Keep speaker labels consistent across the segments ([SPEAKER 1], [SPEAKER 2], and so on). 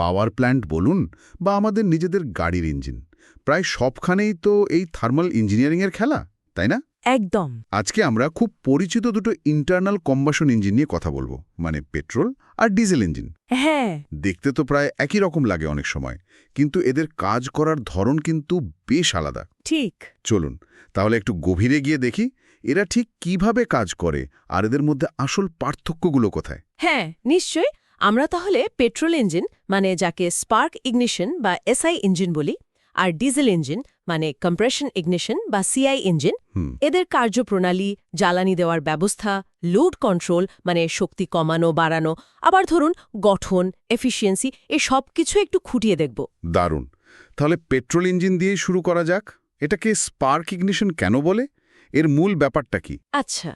[SPEAKER 1] Power plant বলুন বা আমাদের নিজেদের গাড়ির ইঞ্জিন। প্রায় সবখানেই তো এই থার্মাল ইঞ্জিনিয়ারিংয়ের খেলা তাই না?
[SPEAKER 2] একদম।
[SPEAKER 1] আজকে আমরা খুব পরিচিত দুটো ইন্টারনাল কম্বাসন ইঞ্জিন নিয়ে কথা বলব মানে পেট্রোল আর ডিজেল ইঞ্জিন।
[SPEAKER 2] হ্যাঁ।
[SPEAKER 1] দেখতে তো প্রায় একই রকম লাগে অনেক সময় কিন্তু এদের কাজ করার ধরন কিন্তু বেশ আলাদা।
[SPEAKER 2] ঠিক।
[SPEAKER 1] চলুন তাহলে একটু গভীরে গিয়ে দেখি এরা ঠিক কীভাবে কাজ করে আর এদের মধ্যে আসল পার্থক্যগুলো কোথায়?
[SPEAKER 2] হ্যাঁ নিশ্চয় আমরা তাহলে পেট্রোল ইঞ্জিন মানে যাকে স্পার্ক ইগনিশন বা এসআই ইঞ্জিন বলি আর ডিজেল ইঞ্জিন মানে কম্প্রেশন ইগনিশন বা সিআই ইঞ্জিন এদের কার্যপ্রণালী জ্বালানি দেওয়ার ব্যবস্থা লোড কন্ট্রোল মানে শক্তি কমানো বাড়ানো আবার ধরুন গঠন এফিসিয়েন্সি এ সব কিছু একটু খুঁটিয়ে দেখব।
[SPEAKER 1] দারুণ। তাহলে পেট্রোল ইঞ্জিন দিয়ে শুরু করা যাক। এটাকে স্পার্ক ইগনিশন কেন বলে? এর মূল ব্যাপারটা কি?
[SPEAKER 2] আচ্ছা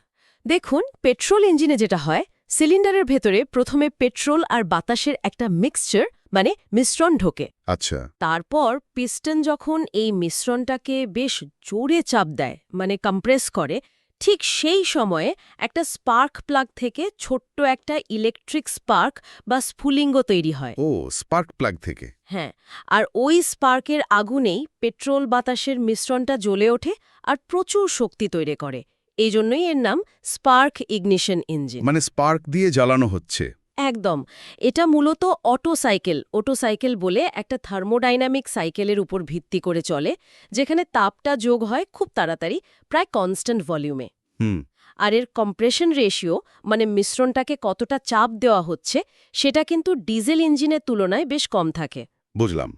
[SPEAKER 2] দেখুন পেট্রোল ইঞ্জিনে যেটা হয় সিলিন্ডারের ভেতরে প্রথমে পেট্রোল আর বাতাসের একটা মিক্সচার মানে মিশ্রণ ঢোকে।
[SPEAKER 1] আচ্ছা।
[SPEAKER 2] তারপর পিস্টন যখন এই মিশ্রণটাকে বেশ জোরে চাপ দেয় মানে কম্প্রেস করে ঠিক সেই সময়ে একটা স্পার্ক প্লাগ থেকে ছোট্ট একটা ইলেকট্রিক স্পার্ক বা স্ফুলিঙ্গ তৈরি হয়।
[SPEAKER 1] ও স্পার্ক প্লাগ থেকে।
[SPEAKER 2] হ্যাঁ আর ওই স্পার্কের আগুনেই পেট্রোল বাতাসের মিশ্রণটা জ্বলে ওঠে আর প্রচুর শক্তি তৈরি করে। এই জন্যই এর নাম স্পার্ক ইগনিশন ইঞ্জিন।
[SPEAKER 1] মানে স্পার্ক দিয়ে জ্বালানো হচ্ছে।
[SPEAKER 2] একদম। এটা মূলত অটো সাইকেল অটো সাইকেল বলে একটা থার্মোডাইনামিক সাইকেলের উপর ভিত্তি করে চলে যেখানে তাপটা যোগ হয় খুব তাড়াতাড়ি প্রায় কনস্ট্যান্ট ভলিউমে।
[SPEAKER 1] হুম।
[SPEAKER 2] আর এর কম্প্রেশন রেশিও মানে মিশ্রণটাকে কতটা চাপ দেওয়া হচ্ছে সেটা কিন্তু ডিজেল ইঞ্জিনের তুলনায় বেশ কম থাকে।
[SPEAKER 1] বুঝলাম।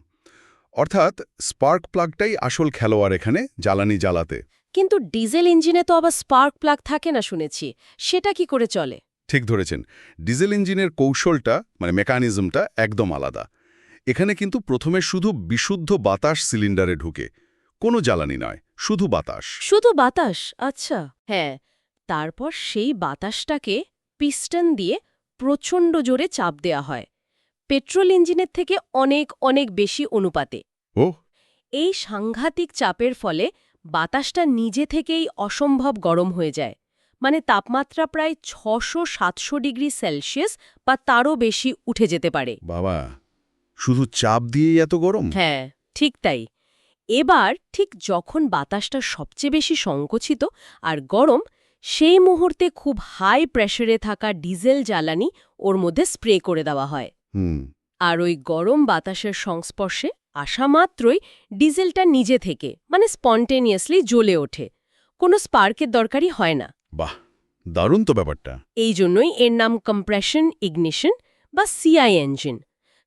[SPEAKER 1] অর্থাৎ স্পার্ক প্লাগটাই আসল খেলোয়াড় এখানে জ্বালানি জ্বালাতে।
[SPEAKER 2] কিন্তু ডিজেল ইঞ্জিনে তো আবার স্পার্ক প্লাগ থাকে না শুনেছি। সেটা কি করে চলে?
[SPEAKER 1] ঠিক ধরেছেন। ডিজেল ইঞ্জিনের কৌশলটা মানে মেকানিজমটা একদম আলাদা। এখানে কিন্তু প্রথমে শুধু বিশুদ্ধ বাতাস সিলিন্ডারে ঢুকে। কোনো জ্বালানি নয় শুধু বাতাস।
[SPEAKER 2] শুধু বাতাস? আচ্ছা। হ্যাঁ তারপর সেই বাতাসটাকে পিস্টন দিয়ে প্রচণ্ড জোরে চাপ দেয়া হয়। পেট্রোল ইঞ্জিনের থেকে অনেক অনেক বেশি অনুপাতে।
[SPEAKER 1] ও
[SPEAKER 2] এই সাংঘাতিক চাপের ফলে বাতাসটা নিজে থেকেই অসম্ভব গরম হয়ে যায়। মানে তাপমাত্রা প্রায় ছশো সাতশো ডিগ্রি সেলসিয়াস বা তারও বেশি উঠে যেতে পারে।
[SPEAKER 1] বাবা শুধু চাপ দিয়ে এত গরম?
[SPEAKER 2] হ্যাঁ ঠিক তাই। এবার ঠিক যখন বাতাসটা সবচেয়ে বেশি সংকুচিত আর গরম সেই মুহূর্তে খুব হাই প্রেশারে থাকা ডিজেল জ্বালানি ওর মধ্যে স্প্রে করে দেওয়া হয়।
[SPEAKER 1] হুম।
[SPEAKER 2] আর ওই গরম বাতাসের সংস্পর্শে আসা মাত্রই ডিজেলটা নিজে থেকে মানে স্পন্টেনিয়াসলি জ্বলে ওঠে। কোনো স্পার্কের দরকারই হয় না।
[SPEAKER 1] বাহ দারুণ তো ব্যাপারটা।
[SPEAKER 2] এই জন্যই এর নাম কম্প্রেশন ইগনিশন বা সিআই ইঞ্জিন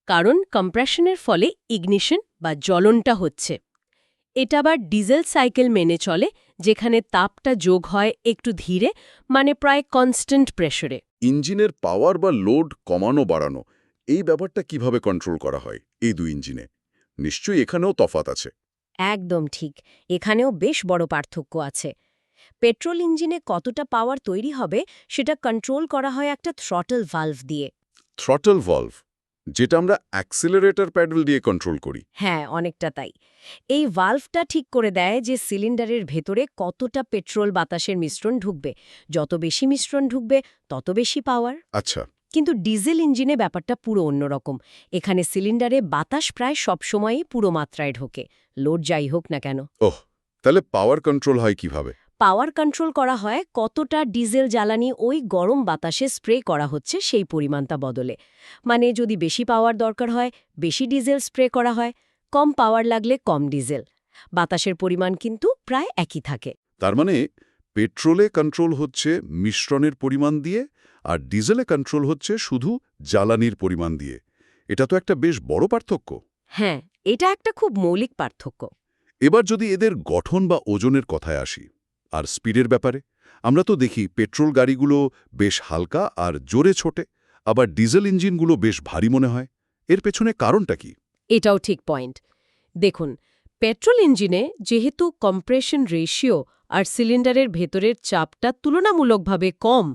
[SPEAKER 2] কারণ কম্প্রেশনের ফলে ইগনিশন বা জ্বলনটা হচ্ছে। এটা আবার ডিজেল সাইকেল মেনে চলে যেখানে তাপটা যোগ হয় একটু ধীরে মানে প্রায় কনস্ট্যান্ট প্রেশারে
[SPEAKER 3] ইঞ্জিনের পাওয়ার বা লোড কমানো বাড়ানো এই ব্যাপারটা কীভাবে কন্ট্রোল করা হয় এই দুই ইঞ্জিনে? নিশ্চয়ই এখানেও তফাত আছে।
[SPEAKER 2] একদম ঠিক এখানেও বেশ বড় পার্থক্য আছে। পেট্রোল ইঞ্জিনে কতটা পাওয়ার তৈরি হবে সেটা কন্ট্রোল করা হয় একটা থ্রটল ভাল্ভ দিয়ে।
[SPEAKER 3] থ্রটল ভলভ যেটা আমরা অ্যাক্সিলারেটর প্যাডেল দিয়ে কন্ট্রোল করি।
[SPEAKER 2] হ্যাঁ অনেকটা তাই। এই ভাল্ভটা ঠিক করে দেয় যে সিলিন্ডারের ভেতরে কতটা পেট্রোল বাতাসের মিশ্রণ ঢুকবে। যত বেশি মিশ্রণ ঢুকবে তত বেশি পাওয়ার
[SPEAKER 3] আচ্ছা।
[SPEAKER 2] কিন্তু ডিজেল ইঞ্জিনে ব্যাপারটা পুরো অন্যরকম। এখানে সিলিন্ডারে বাতাস প্রায় সবসময়ই পুরো মাত্রায় ঢোকে। লোড যাই হোক না কেন।
[SPEAKER 3] ওহ তাহলে পাওয়ার কন্ট্রোল হয় কীভাবে?
[SPEAKER 2] পাওয়ার কন্ট্রোল করা হয় কতটা ডিজেল জ্বালানি ওই গরম বাতাসে স্প্রে করা হচ্ছে সেই পরিমাণটা বদলে। মানে যদি বেশি পাওয়ার দরকার হয় বেশি ডিজেল স্প্রে করা হয় কম পাওয়ার লাগলে কম ডিজেল। বাতাসের পরিমাণ কিন্তু প্রায় একই থাকে।
[SPEAKER 3] তার মানে পেট্রোলে কন্ট্রোল হচ্ছে মিশ্রণের পরিমাণ দিয়ে আর ডিজেলে কন্ট্রোল হচ্ছে শুধু জ্বালানির পরিমাণ দিয়ে। এটা তো একটা বেশ বড় পার্থক্য।
[SPEAKER 2] হ্যাঁ এটা একটা খুব মৌলিক পার্থক্য।
[SPEAKER 3] এবার যদি এদের গঠন বা ওজনের কথায় আসি আর স্পিডের ব্যাপারে আমরা তো দেখি পেট্রোল গাড়িগুলো বেশ হালকা আর জোরে ছোটে আবার ডিজেল ইঞ্জিনগুলো বেশ ভারী মনে হয়। এর পেছনে কারণটা কি?
[SPEAKER 2] এটাও ঠিক পয়েন্ট দেখুন পেট্রোল ইঞ্জিনে যেহেতু কম্প্রেশন রেশিও আর সিলিন্ডারের ভেতরের চাপটা তুলনামূলকভাবে কম।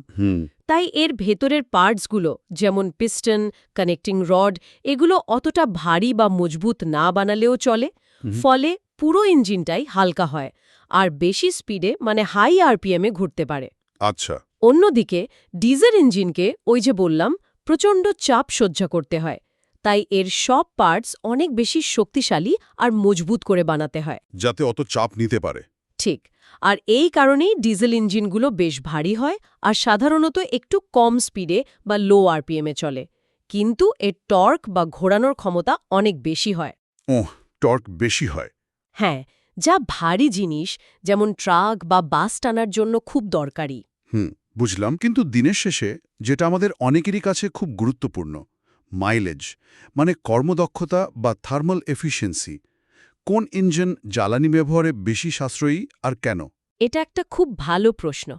[SPEAKER 2] তাই এর ভেতরের পার্টসগুলো যেমন পিস্টন কানেক্টিং রড এগুলো অতটা ভারী বা মজবুত না বানালেও চলে। ফলে পুরো ইঞ্জিনটাই হালকা হয় আর বেশি স্পিডে মানে হাই আরপিএমে ঘুরতে পারে।
[SPEAKER 3] আচ্ছা।
[SPEAKER 2] অন্যদিকে ডিজেল ইঞ্জিনকে ওই যে বললাম প্রচণ্ড চাপ সহ্য করতে হয়। তাই এর সব পার্টস অনেক বেশি শক্তিশালী আর মজবুত করে বানাতে হয়।
[SPEAKER 3] যাতে অত চাপ নিতে পারে।
[SPEAKER 2] ঠিক। আর এই কারণেই ডিজেল ইঞ্জিনগুলো বেশ ভারী হয় আর সাধারণত একটু কম স্পিডে বা লো আরপিএমে চলে। কিন্তু এর টর্ক বা ঘোরানোর ক্ষমতা অনেক বেশি হয়।
[SPEAKER 3] ওহ টর্ক বেশি হয়।
[SPEAKER 2] হ্যাঁ যা ভারী জিনিস যেমন ট্রাক বা বাস টানার জন্য খুব দরকারি।
[SPEAKER 3] হুম বুঝলাম। কিন্তু দিনের শেষে যেটা আমাদের অনেকেরই কাছে খুব গুরুত্বপূর্ণ মাইলেজ মানে কর্মদক্ষতা বা থার্মাল এফিসিয়েন্সি কোন ইঞ্জিন জ্বালানি ব্যবহারে বেশি সাশ্রয়ী আর কেন?
[SPEAKER 2] এটা একটা খুব ভালো প্রশ্ন।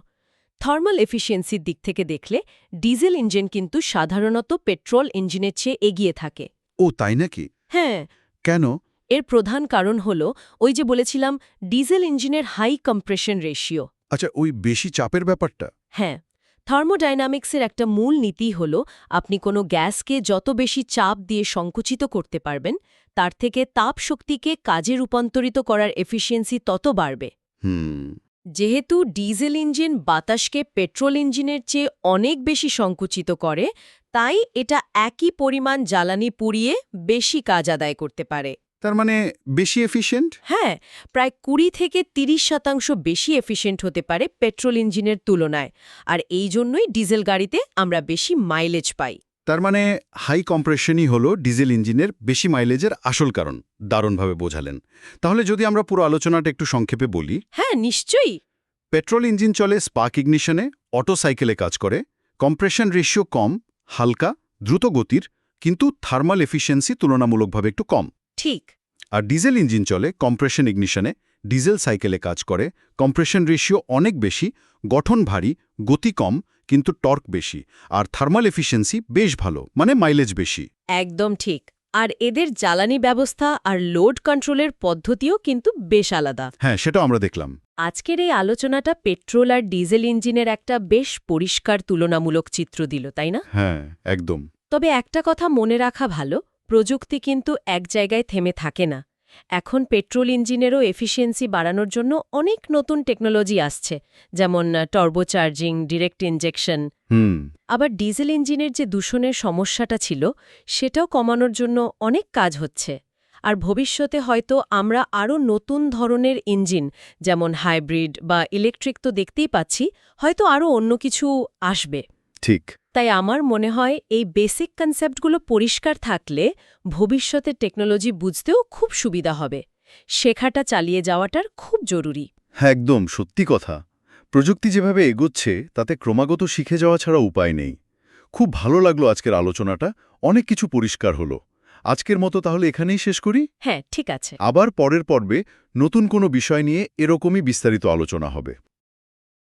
[SPEAKER 2] থার্মাল এফিসিয়েন্সির দিক থেকে দেখলে ডিজেল ইঞ্জিন কিন্তু সাধারণত পেট্রোল ইঞ্জিনের চেয়ে এগিয়ে থাকে।
[SPEAKER 3] ও তাই নাকি?
[SPEAKER 2] হ্যাঁ।
[SPEAKER 3] কেন?
[SPEAKER 2] এর প্রধান কারণ হল ওই যে বলেছিলাম ডিজেল ইঞ্জিনের হাই কম্প্রেশন রেশিও।
[SPEAKER 3] আচ্ছা ওই বেশি চাপের ব্যাপারটা?
[SPEAKER 2] হ্যাঁ। থার্মোডাইনামিক্সের একটা মূল নীতি হল আপনি কোনো গ্যাসকে যত বেশি চাপ দিয়ে সংকুচিত করতে পারবেন তার থেকে তাপ শক্তিকে কাজে রূপান্তরিত করার এফিসিয়েন্সি তত বাড়বে।
[SPEAKER 3] হুম।
[SPEAKER 2] যেহেতু ডিজেল ইঞ্জিন বাতাসকে পেট্রোল ইঞ্জিনের চেয়ে অনেক বেশি সংকুচিত করে তাই এটা একই পরিমাণ জ্বালানি পুড়িয়ে বেশি কাজ আদায় করতে পারে।
[SPEAKER 3] তার মানে বেশি এফিশিয়েন্ট
[SPEAKER 2] হ্যাঁ প্রায় কুড়ি থেকে ৩০ শতাংশ বেশি এফিশিয়েন্ট হতে পারে পেট্রোল ইঞ্জিনের তুলনায়। আর এই জন্যই ডিজেল গাড়িতে আমরা বেশি মাইলেজ পাই।
[SPEAKER 3] তার মানে হাই কম্প্রেশনই হলো ডিজেল ইঞ্জিনের বেশি মাইলেজের আসল কারণ দারুণভাবে বোঝালেন। তাহলে যদি আমরা পুরো আলোচনাটা একটু সংক্ষেপে বলি।
[SPEAKER 2] হ্যাঁ নিশ্চয়ই।
[SPEAKER 3] পেট্রোল ইঞ্জিন চলে স্পার্ক ইগনিশনে অটো সাইকেলে কাজ করে কম্প্রেশন রেশিও কম হালকা দ্রুত গতির কিন্তু থার্মাল এফিসিয়েন্সি তুলনামূলকভাবে একটু কম।
[SPEAKER 2] ঠিক।
[SPEAKER 3] আর ডিজেল ইঞ্জিন চলে কম্প্রেশন ইগনিশনে। ডিজেল সাইকেলে কাজ করে কম্প্রেশন রেশিও অনেক বেশি গঠন ভারী গতি কম কিন্তু টর্ক বেশি। আর থার্মাল এফিসিয়েন্সি বেশ ভালো মানে মাইলেজ বেশি।
[SPEAKER 2] একদম ঠিক। আর এদের জ্বালানি ব্যবস্থা আর লোড কন্ট্রোলের পদ্ধতিও কিন্তু বেশ আলাদা।
[SPEAKER 3] হ্যাঁ সেটাও আমরা দেখলাম।
[SPEAKER 2] আজকের এই আলোচনাটা পেট্রোল আর ডিজেল ইঞ্জিনের একটা বেশ পরিষ্কার তুলনামূলক চিত্র দিল তাই না?
[SPEAKER 3] হ্যাঁ একদম।
[SPEAKER 2] তবে একটা কথা মনে রাখা ভালো প্রযুক্তি কিন্তু এক জায়গায় থেমে থাকে না। এখন পেট্রোল ইঞ্জিনেরও এফিসিয়েন্সি বাড়ানোর জন্য অনেক নতুন টেকনোলজি আসছে যেমন টর্বোচার্জিং ডিরেক্ট
[SPEAKER 3] ইঞ্জেকশন
[SPEAKER 2] আবার ডিজেল ইঞ্জিনের যে দূষণের সমস্যাটা ছিল সেটাও কমানোর জন্য অনেক কাজ হচ্ছে। আর ভবিষ্যতে হয়তো আমরা আরও নতুন ধরনের ইঞ্জিন যেমন হাইব্রিড বা ইলেকট্রিক তো দেখতেই পাচ্ছি হয়তো আরও অন্য কিছু আসবে।
[SPEAKER 3] ঠিক।
[SPEAKER 2] তাই আমার মনে হয় এই বেসিক কনসেপ্টগুলো পরিষ্কার থাকলে ভবিষ্যতের টেকনোলজি বুঝতেও খুব সুবিধা হবে। শেখাটা চালিয়ে যাওয়াটার খুব জরুরি।
[SPEAKER 3] হ্যাঁ একদম সত্যি কথা। প্রযুক্তি যেভাবে এগোচ্ছে তাতে ক্রমাগত শিখে যাওয়া ছাড়া উপায় নেই। খুব ভালো লাগল আজকের আলোচনাটা অনেক কিছু পরিষ্কার হলো। আজকের মতো তাহলে এখানেই শেষ করি।
[SPEAKER 2] হ্যাঁ ঠিক আছে।
[SPEAKER 3] আবার পরের পর্বে নতুন কোনো বিষয় নিয়ে এরকমই বিস্তারিত আলোচনা হবে।